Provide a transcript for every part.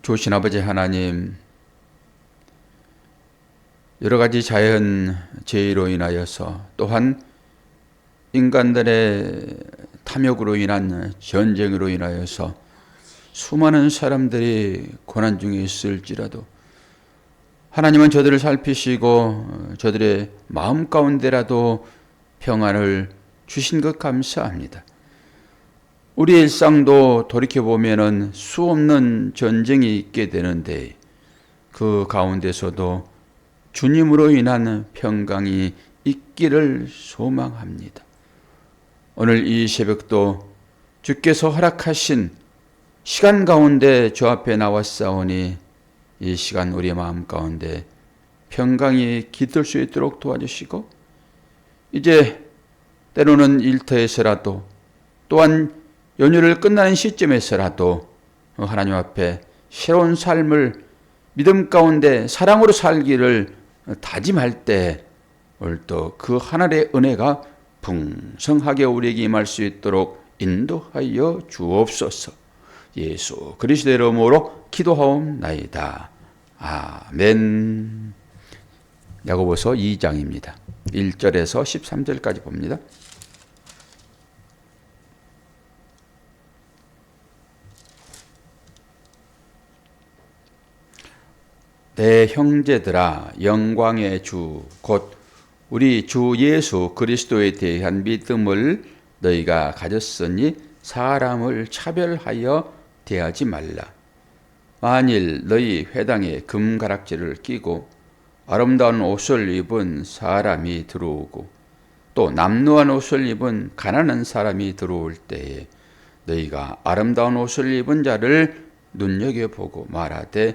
조신 아버지 하나님, 여러 가지 자연 재해로 인하여서 또한 인간들의 탐욕으로 인한 전쟁으로 인하여서 수많은 사람들이 고난 중에 있을지라도 하나님은 저들을 살피시고 저들의 마음 가운데라도 평안을 주신 것 감사합니다. 우리 일상도 돌이켜 보면은 수 없는 전쟁이 있게 되는데 그 가운데서도 주님으로 인한 평강이 있기를 소망합니다. 오늘 이 새벽도 주께서 허락하신 시간 가운데 주 앞에 나왔사오니 이 시간 우리 마음 가운데 평강이 깃들 수 있도록 도와주시고 이제 때로는 일터에서라도 또한 연휴를 끝나는 시점에서라도 하나님 앞에 새로운 삶을 믿음 가운데 사랑으로 살기를 다짐할 때 오늘도 그 하늘의 은혜가 풍성하게 우리에게 임할 수 있도록 인도하여 주옵소서. 예수 그리스도의 이름으로 기도하옵나이다. 아멘. 야고보서 2장입니다. 1절에서 13절까지 봅니다. 내 형제들아 영광의 주 곧 우리 주 예수 그리스도에 대한 믿음을 너희가 가졌으니 사람을 차별하여 대하지 말라. 만일 너희 회당에 금가락지를 끼고 아름다운 옷을 입은 사람이 들어오고 또 남루한 옷을 입은 가난한 사람이 들어올 때에 너희가 아름다운 옷을 입은 자를 눈여겨보고 말하되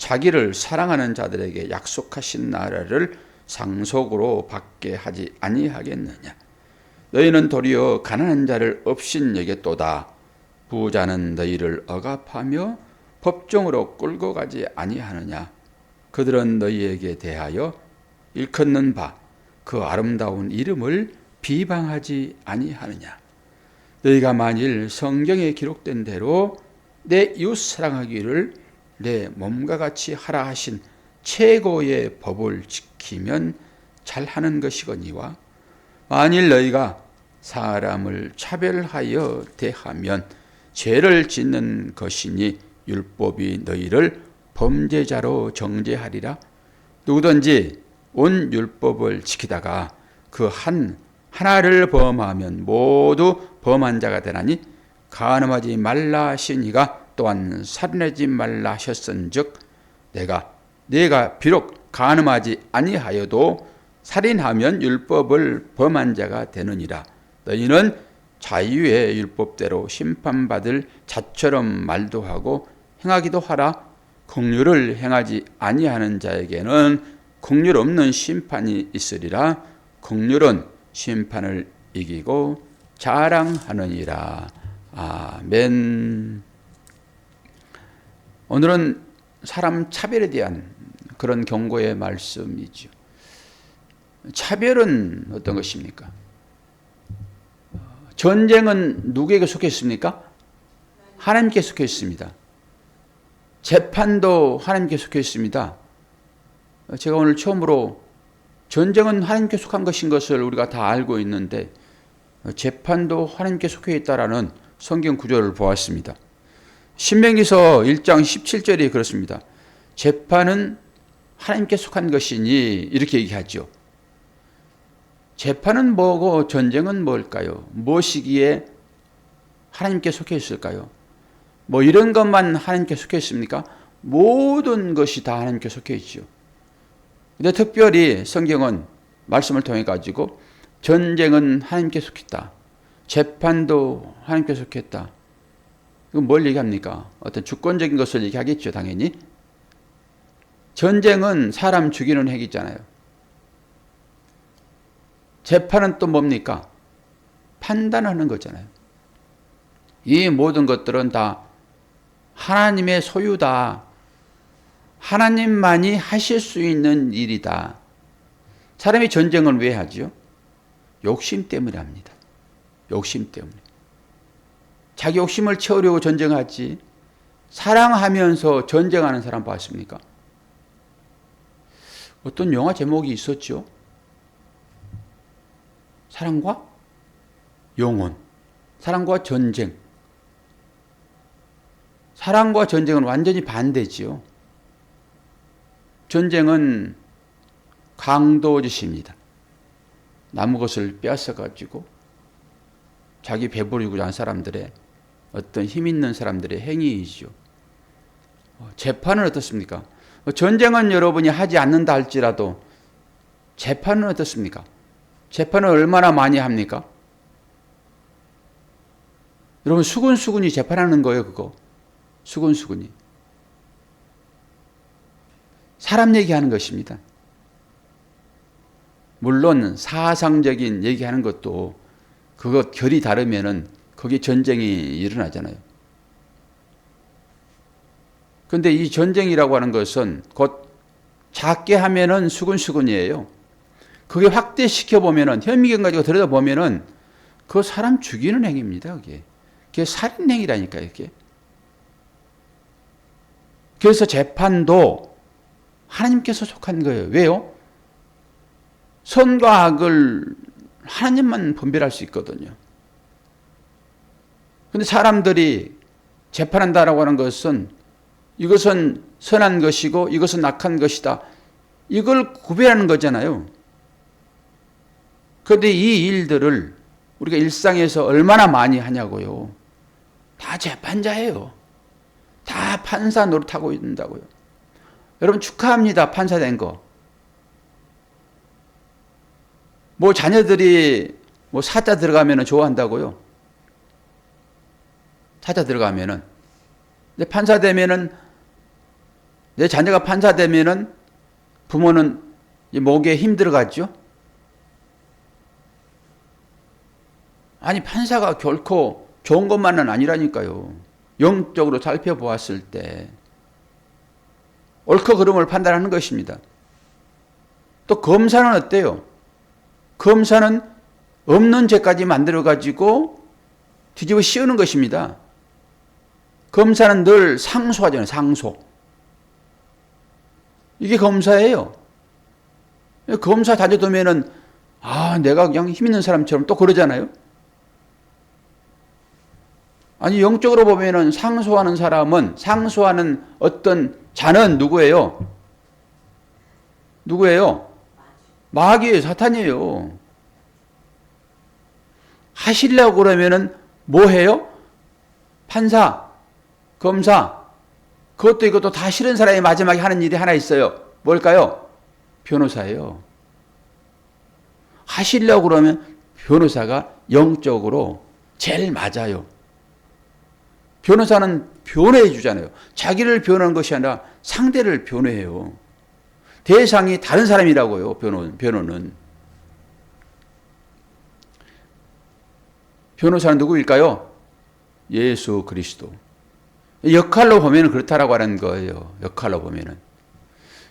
자기를 사랑하는 자들에게 약속하신 나라를 상속으로 받게 하지 아니하겠느냐. 너희는 도리어 가난한 자를 없인 여겼도다. 부자는 너희를 억압하며 법정으로 끌고 가지 아니하느냐. 그들은 너희에게 대하여 일컫는 바 그 아름다운 이름을 비방하지 아니하느냐. 너희가 만일 성경에 기록된 대로 내 이웃 사랑하기를 내 몸과 같이 하라 하신 최고의 법을 지키면 잘하는 것이거니와 만일 너희가 사람을 차별하여 대하면 죄를 짓는 것이니 율법이 너희를 범죄자로 정죄하리라. 누구든지 온 율법을 지키다가 그 한 하나를 범하면 모두 범한 자가 되나니 간음하지 말라 하시니가 또한 살인하지 말라 하셨은즉 내가 내가 비록 간음하지 아니하여도 살인하면 율법을 범한 자가 되느니라. 너희는 자유의 율법대로 심판받을 자처럼 말도 하고 행하기도 하라. 공률을 행하지 아니하는 자에게는 공률 없는 심판이 있으리라. 공률은 심판을 이기고 자랑하느니라. 아멘. 오늘은 사람 차별에 대한 그런 경고의 말씀이죠. 차별은 어떤 것입니까? 전쟁은 누구에게 속해 있습니까? 하나님께 속해 있습니다. 재판도 하나님께 속해 있습니다. 제가 오늘 처음으로 전쟁은 하나님께 속한 것인 것을 우리가 다 알고 있는데 재판도 하나님께 속해 있다라는 성경 구절을 보았습니다. 신명기서 1장 17절이 그렇습니다. 재판은 하나님께 속한 것이니 이렇게 얘기하죠. 재판은 뭐고 전쟁은 뭘까요? 무엇이기에 하나님께 속해 있을까요? 뭐 이런 것만 하나님께 속해 있습니까? 모든 것이 다 하나님께 속해 있죠. 근데 특별히 성경은 말씀을 통해 가지고 전쟁은 하나님께 속했다. 재판도 하나님께 속했다. 이건 뭘 얘기합니까? 어떤 주권적인 것을 얘기하겠죠, 당연히. 전쟁은 사람 죽이는 행위잖아요. 재판은 또 뭡니까? 판단하는 거잖아요. 이 모든 것들은 다 하나님의 소유다. 하나님만이 하실 수 있는 일이다. 사람이 전쟁을 왜 하죠? 욕심 때문에 합니다. 욕심 때문에. 자기 욕심을 채우려고 전쟁하지. 사랑하면서 전쟁하는 사람 봤습니까? 어떤 영화 제목이 있었죠? 사랑과 영혼. 사랑과 전쟁. 사랑과 전쟁은 완전히 반대지요. 전쟁은 강도짓입니다. 나무 것을 빼앗아 가지고 자기 배부르고자 한 사람들의 어떤 힘 있는 사람들의 행위이죠. 어, 재판은 어떻습니까? 어, 전쟁은 여러분이 하지 않는다 할지라도 재판은 어떻습니까? 재판을 얼마나 많이 합니까? 여러분 수근수근이 재판하는 거예요, 그거. 수근수근이. 사람 얘기하는 것입니다. 물론 사상적인 얘기하는 것도 그것 결이 다르면은 거기 전쟁이 일어나잖아요. 근데 이 전쟁이라고 하는 것은 곧 작게 하면은 수근수근이에요. 그게 확대시켜 보면은 현미경 가지고 들여다 보면은 그 사람 죽이는 행위입니다. 그게. 그게 살인 행위라니까요. 이게. 그래서 재판도 하나님께서 속한 거예요. 왜요? 선과 악을 하나님만 분별할 수 있거든요. 근데 사람들이 재판한다라고 하는 것은 이것은 선한 것이고 이것은 악한 것이다. 이걸 구별하는 거잖아요. 그런데 이 일들을 우리가 일상에서 얼마나 많이 하냐고요. 다 재판자예요. 다 판사 노릇하고 있다고요. 여러분 축하합니다. 판사 된 거. 뭐 자녀들이 뭐 사자 들어가면 좋아한다고요. 사자 들어가면은. 근데 판사 되면은 내 자녀가 판사 되면은 부모는 목에 힘 들어갔죠. 아니 판사가 결코 좋은 것만은 아니라니까요. 영적으로 살펴보았을 때 옳고 그름을 판단하는 것입니다. 또 검사는 어때요? 검사는 없는 죄까지 만들어 가지고 뒤집어 씌우는 것입니다. 검사는 늘 상소하잖아요. 상소. 이게 검사예요. 검사 다져두면은 아 내가 그냥 힘 있는 사람처럼 또 그러잖아요. 아니 영적으로 보면은 상소하는 사람은 상소하는 어떤 자는 누구예요? 누구예요? 마귀예요, 사탄이에요. 하시려고 그러면은 뭐 해요? 판사, 검사, 그것도 이것도 다 싫은 사람이 마지막에 하는 일이 하나 있어요. 뭘까요? 변호사예요. 하시려고 그러면 변호사가 영적으로 제일 맞아요. 변호사는 변호해 주잖아요. 자기를 변호하는 것이 아니라 상대를 변호해요. 대상이 다른 사람이라고요. 변호, 변호는. 변호사는 누구일까요? 예수 그리스도. 역할로 보면 그렇다라고 하는 거예요. 역할로 보면은.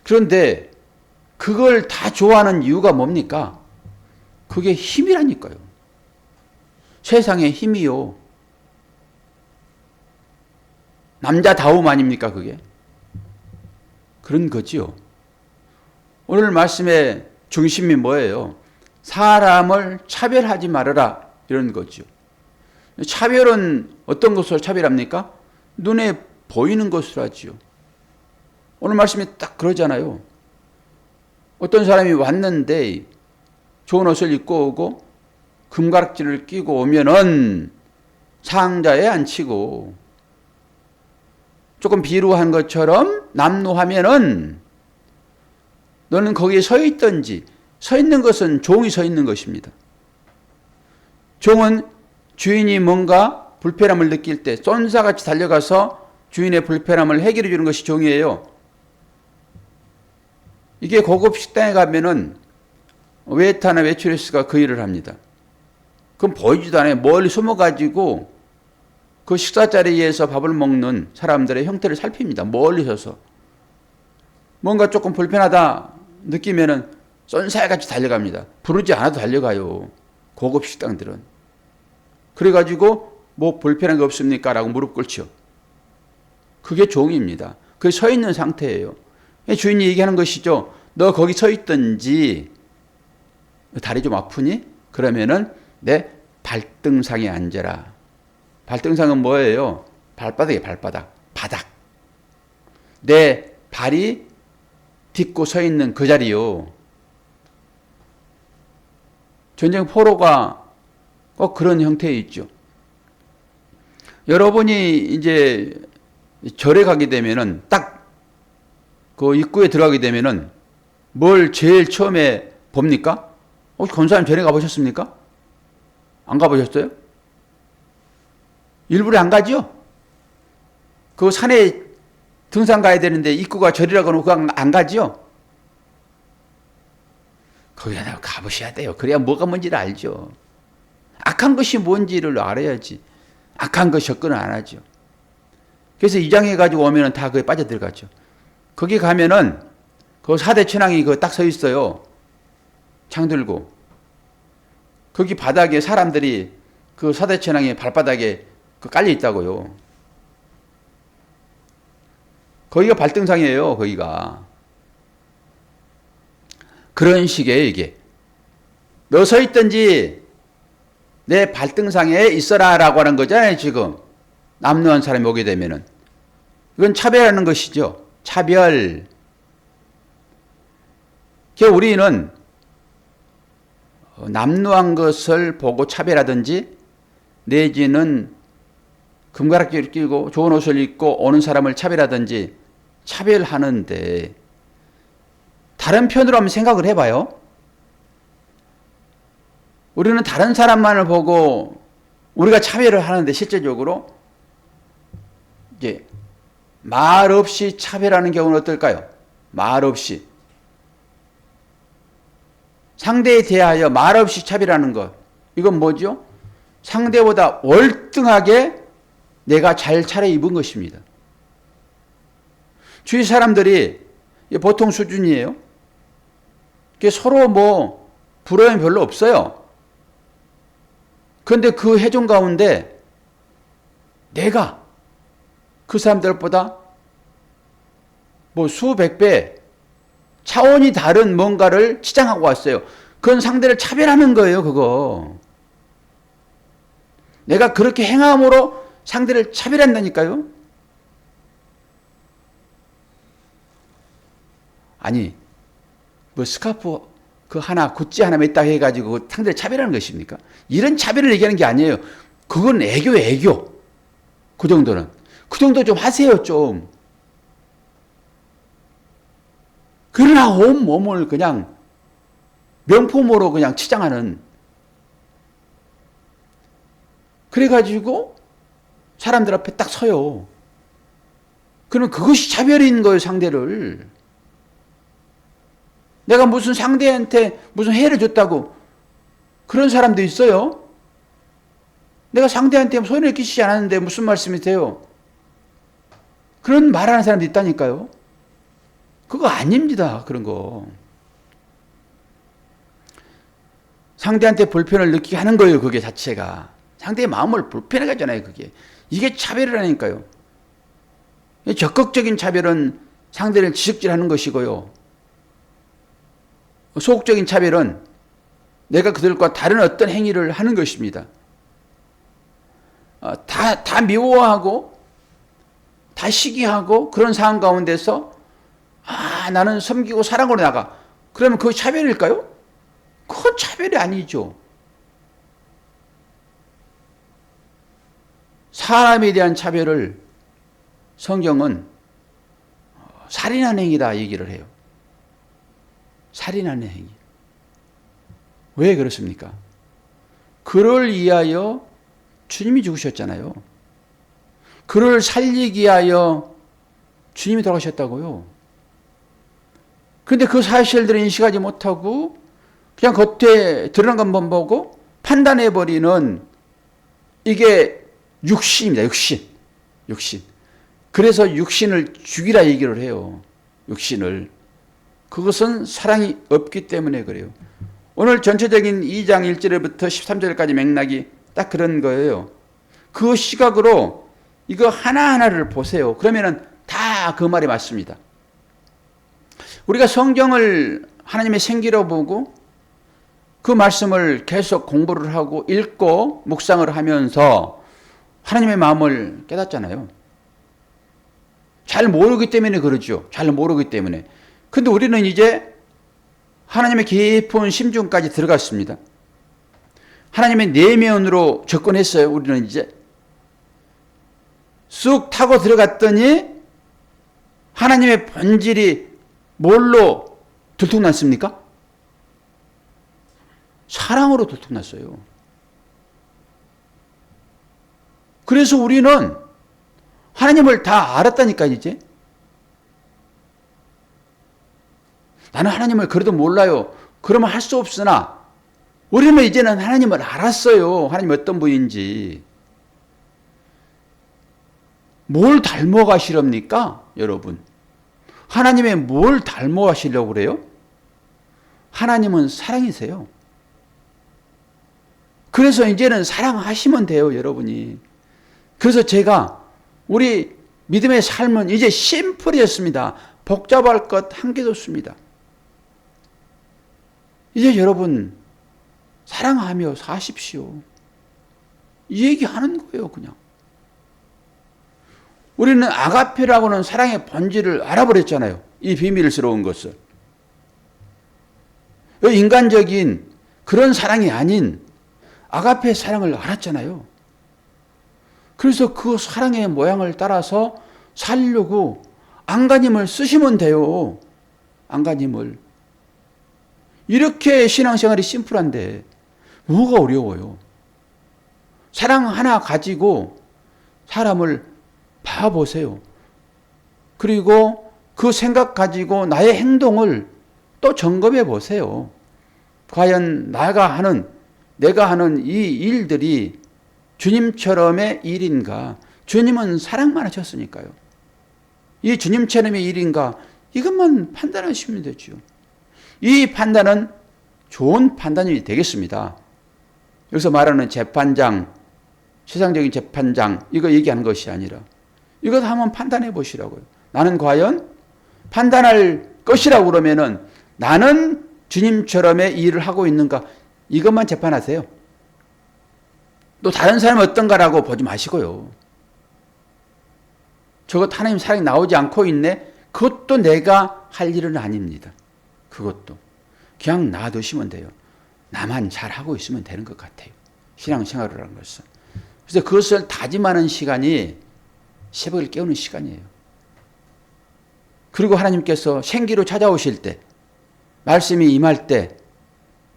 그런데 그걸 다 좋아하는 이유가 뭡니까? 그게 힘이라니까요. 세상의 힘이요. 남자다움 아닙니까, 그게? 그런 거지요. 오늘 말씀의 중심이 뭐예요? 사람을 차별하지 말아라. 이런 거죠. 차별은 어떤 것으로 차별합니까? 눈에 보이는 것으로 하지요. 오늘 말씀이 딱 그러잖아요. 어떤 사람이 왔는데 좋은 옷을 입고 오고 금가락지를 끼고 오면은 상자에 앉히고 조금 비루한 것처럼 남루하면은 너는 거기에 서 있든지 서 있는 것은 종이 서 있는 것입니다. 종은 주인이 뭔가 불편함을 느낄 때 쏜사같이 달려가서 주인의 불편함을 해결해 주는 것이 종이에요. 이게 고급 식당에 가면은 웨이터나 웨이트레스가 그 일을 합니다. 그럼 보이지도 않아요. 멀리 숨어가지고 그 식사 자리에서 밥을 먹는 사람들의 형태를 살핍니다. 멀리 서서. 뭔가 조금 불편하다 느끼면은 쏜살같이 달려갑니다. 부르지 않아도 달려가요. 고급 식당들은. 그래가지고 뭐 불편한 게 없습니까? 라고 무릎 꿇죠. 그게 종입니다. 그게 서 있는 상태예요. 주인이 얘기하는 것이죠. 너 거기 서 있든지 다리 좀 아프니? 그러면은 내 발등상에 앉아라. 발등상은 뭐예요? 발바닥에 발바닥. 바닥. 내 발이 딛고 서 있는 그 자리요. 전쟁 포로가 꼭 그런 형태에 있죠. 여러분이 이제 절에 가게 되면은 딱 그 입구에 들어가게 되면은 뭘 제일 처음에 봅니까? 혹시 권사님 절에 가보셨습니까? 안 가보셨어요? 일부러 안 가죠? 그 산에 등산 가야 되는데 입구가 절이라고 하고 안 가죠? 거기 가보셔야 돼요. 그래야 뭐가 뭔지를 알죠. 악한 것이 뭔지를 알아야지. 악한 것 접근을 안 하죠. 그래서 이장해가지고 오면은 다 그에 빠져들어가죠. 거기 가면은 그 사대 천왕이 그 딱 서 있어요. 창 들고. 거기 바닥에 사람들이 그 사대 천왕의 발바닥에 그 깔려 있다고요. 거기가 발등상이에요, 거기가. 그런 식이에요, 이게. 너 서 있든지 내 발등상에 있어라 라고 하는 거잖아요, 지금. 남루한 사람이 오게 되면은. 이건 차별하는 것이죠. 차별. 우리는 남루한 것을 보고 차별하든지 내지는 금가락지를 끼고 좋은 옷을 입고 오는 사람을 차별하든지 차별하는데 다른 편으로 한번 생각을 해봐요. 우리는 다른 사람만을 보고 우리가 차별을 하는데 실제적으로 이제 말 없이 차별하는 경우는 어떨까요? 말 없이 상대에 대하여 말 없이 차별하는 것 이건 뭐죠? 상대보다 월등하게 내가 잘 차려입은 것입니다. 주위 사람들이 보통 수준이에요. 서로 뭐 부러움이 별로 없어요. 그런데 그 해종 가운데 내가 그 사람들보다 뭐 수백 배 차원이 다른 뭔가를 치장하고 왔어요. 그건 상대를 차별하는 거예요, 그거. 내가 그렇게 행함으로 상대를 차별한다니까요. 아니, 뭐 스카프 그 하나, 구찌 하나 맸다 해가지고 상대를 차별하는 것입니까? 이런 차별을 얘기하는 게 아니에요. 그건 애교, 애교. 그 정도는. 그 정도 좀 하세요, 좀. 그러나 온 몸을 그냥 명품으로 그냥 치장하는. 그래가지고 사람들 앞에 딱 서요. 그러면 그것이 차별인 거예요, 상대를. 내가 무슨 상대한테 무슨 해를 줬다고 그런 사람도 있어요. 내가 상대한테 손해를 끼치지 않았는데 무슨 말씀이세요? 그런 말하는 사람도 있다니까요. 그거 아닙니다. 그런 거. 상대한테 불편을 느끼게 하는 거예요. 그게 자체가. 상대의 마음을 불편하게 하잖아요. 그게. 이게 차별이라니까요. 적극적인 차별은 상대를 지적질하는 것이고요. 소극적인 차별은 내가 그들과 다른 어떤 행위를 하는 것입니다. 어, 다, 다 미워하고, 다 시기하고, 그런 상황 가운데서, 아, 나는 섬기고 사랑으로 나가. 그러면 그거 차별일까요? 그건 차별이 아니죠. 사람에 대한 차별을 성경은 살인한 행위다 얘기를 해요. 살인하는 행위. 왜 그렇습니까? 그를 위하여 주님이 죽으셨잖아요. 그를 살리기 위하여 주님이 돌아가셨다고요. 그런데 그 사실들을 인식하지 못하고 그냥 겉에 드러난 것만 보고 판단해 버리는 이게 육신입니다. 육신. 육신. 그래서 육신을 죽이라 얘기를 해요. 육신을. 그것은 사랑이 없기 때문에 그래요. 오늘 전체적인 2장 1절부터 13절까지 맥락이 딱 그런 거예요. 그 시각으로 이거 하나하나를 보세요. 그러면은 다 그 말이 맞습니다. 우리가 성경을 하나님의 생기로 보고 그 말씀을 계속 공부를 하고 읽고 묵상을 하면서 하나님의 마음을 깨닫잖아요. 잘 모르기 때문에 그러죠. 잘 모르기 때문에. 근데 우리는 이제 하나님의 깊은 심중까지 들어갔습니다. 하나님의 내면으로 접근했어요. 우리는 이제 쑥 타고 들어갔더니 하나님의 본질이 뭘로 들통났습니까? 사랑으로 들통났어요. 그래서 우리는 하나님을 다 알았다니까 이제. 나는 하나님을 그래도 몰라요. 그러면 할 수 없으나 우리는 이제는 하나님을 알았어요. 하나님 어떤 분인지. 뭘 닮아가시렵니까? 여러분. 하나님의 뭘 닮아가시려고 그래요? 하나님은 사랑이세요. 그래서 이제는 사랑하시면 돼요, 여러분이. 그래서 제가 우리 믿음의 삶은 이제 심플해졌습니다. 복잡할 것 한 개도 없습니다. 이제 여러분 사랑하며 사십시오. 이 얘기 하는 거예요, 그냥. 우리는 아가페라고는 사랑의 본질을 알아버렸잖아요. 이 비밀스러운 것을. 인간적인 그런 사랑이 아닌 아가페 사랑을 알았잖아요. 그래서 그 사랑의 모양을 따라서 살려고 안가님을 쓰시면 돼요. 안가님을. 이렇게 신앙생활이 심플한데 뭐가 어려워요? 사랑 하나 가지고 사람을 봐보세요. 그리고 그 생각 가지고 나의 행동을 또 점검해 보세요. 과연 나가 하는, 내가 하는 이 일들이 주님처럼의 일인가? 주님은 사랑만 하셨으니까요. 이 주님처럼의 일인가? 이것만 판단하시면 되죠. 이 판단은 좋은 판단이 되겠습니다. 여기서 말하는 재판장, 세상적인 재판장, 이거 얘기하는 것이 아니라 이것 한번 판단해 보시라고요. 나는 과연 판단할 것이라고 그러면은 나는 주님처럼의 일을 하고 있는가 이것만 재판하세요. 또 다른 사람이 어떤가라고 보지 마시고요. 저것 하나님 사랑이 나오지 않고 있네. 그것도 내가 할 일은 아닙니다. 그것도 그냥 놔두시면 돼요. 나만 잘하고 있으면 되는 것 같아요. 신앙생활을 하는 것은. 그래서 그것을 다짐하는 시간이 새벽을 깨우는 시간이에요. 그리고 하나님께서 생기로 찾아오실 때, 말씀이 임할 때,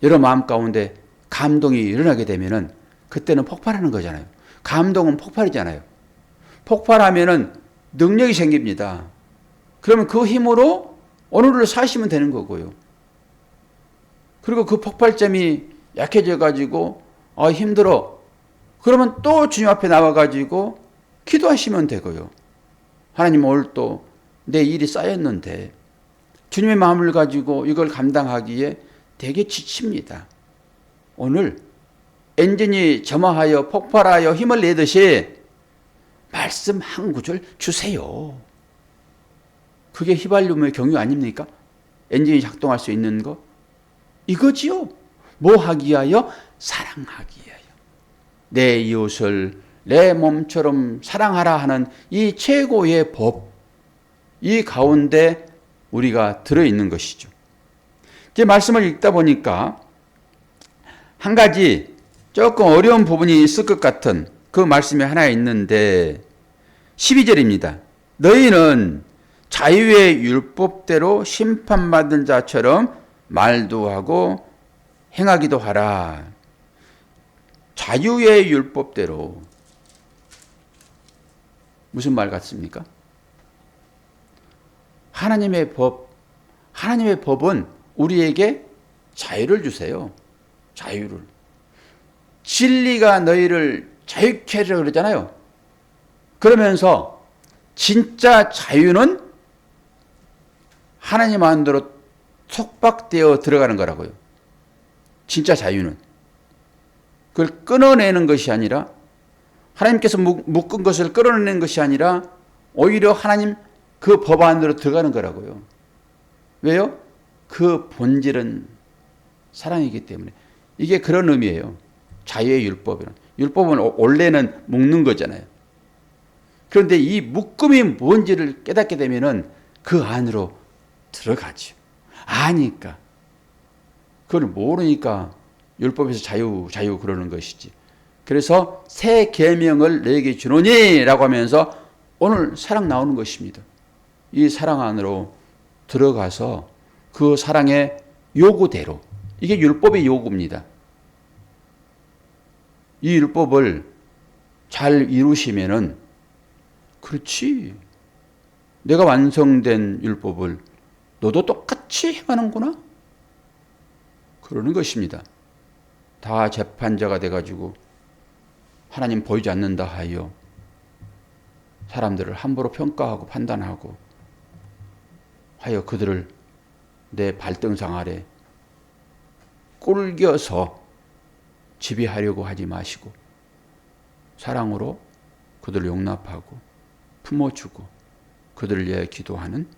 여러 마음 가운데 감동이 일어나게 되면은 그때는 폭발하는 거잖아요. 감동은 폭발이잖아요. 폭발하면은 능력이 생깁니다. 그러면 그 힘으로 오늘을 사시면 되는 거고요. 그리고 그 폭발점이 약해져 가지고 아 힘들어. 그러면 또 주님 앞에 나와 가지고 기도하시면 되고요. 하나님 오늘 또 내 일이 쌓였는데 주님의 마음을 가지고 이걸 감당하기에 되게 지칩니다. 오늘 엔진이 점화하여 폭발하여 힘을 내듯이 말씀 한 구절 주세요. 그게 휘발유의 경유 아닙니까? 엔진이 작동할 수 있는 거? 이거지요. 뭐 하기 위하여? 사랑하기 위하여. 내 이웃을 내 몸처럼 사랑하라 하는 이 최고의 법, 이 가운데 우리가 들어있는 것이죠. 제 말씀을 읽다 보니까 한 가지 조금 어려운 부분이 있을 것 같은 그 말씀이 하나 있는데 12절입니다. 너희는 자유의 율법대로 심판받은 자처럼 말도 하고 행하기도 하라. 자유의 율법대로 무슨 말 같습니까? 하나님의 법, 하나님의 법은 우리에게 자유를 주세요. 자유를. 진리가 너희를 자유케 하리라 그러잖아요. 그러면서 진짜 자유는 하나님 안으로 속박되어 들어가는 거라고요. 진짜 자유는. 그걸 끊어내는 것이 아니라 하나님께서 묶은 것을 끌어내는 것이 아니라 오히려 하나님 그 법 안으로 들어가는 거라고요. 왜요? 그 본질은 사랑이기 때문에 이게 그런 의미예요. 자유의 율법이란 율법은 원래는 묶는 거잖아요. 그런데 이 묶음이 뭔지를 깨닫게 되면은 그 안으로 들어가죠. 아니까. 그걸 모르니까 율법에서 자유 자유 그러는 것이지. 그래서 새 계명을 내게 주노니라고 하면서 오늘 사랑 나오는 것입니다. 이 사랑 안으로 들어가서 그 사랑의 요구대로 이게 율법의 요구입니다. 이 율법을 잘 이루시면은 그렇지. 내가 완성된 율법을 너도 똑같이 행하는구나. 그러는 것입니다. 다 재판자가 돼가지고 하나님 보이지 않는다 하여 사람들을 함부로 평가하고 판단하고 하여 그들을 내 발등상 아래 꿀겨서 지배하려고 하지 마시고 사랑으로 그들을 용납하고 품어주고 그들을 위해 기도하는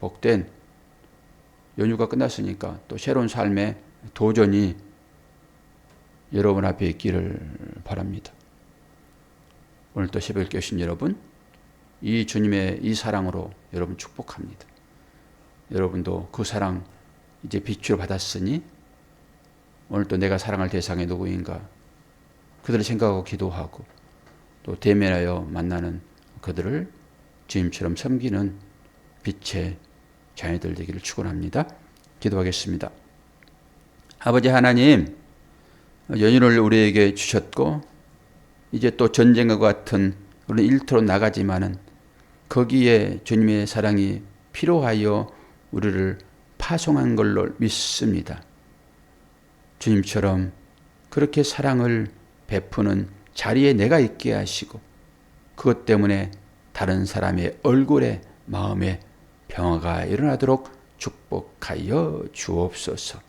복된 연휴가 끝났으니까 또 새로운 삶의 도전이 여러분 앞에 있기를 바랍니다. 오늘 또 새벽 교신 여러분, 이 주님의 이 사랑으로 여러분 축복합니다. 여러분도 그 사랑 이제 빛으로 받았으니 오늘 또 내가 사랑할 대상이 누구인가 그들을 생각하고 기도하고 또 대면하여 만나는 그들을 주님처럼 섬기는 빛의 자녀들 되기를 축원합니다. 기도하겠습니다. 아버지 하나님 연휴를 우리에게 주셨고 이제 또 전쟁과 같은 우리 일터로 나가지만은 거기에 주님의 사랑이 필요하여 우리를 파송한 걸로 믿습니다. 주님처럼 그렇게 사랑을 베푸는 자리에 내가 있게 하시고 그것 때문에 다른 사람의 얼굴에 마음에 평화가 일어나도록 축복하여 주옵소서.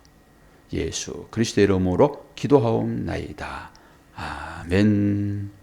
예수 그리스도의 이름으로 기도하옵나이다. 아멘.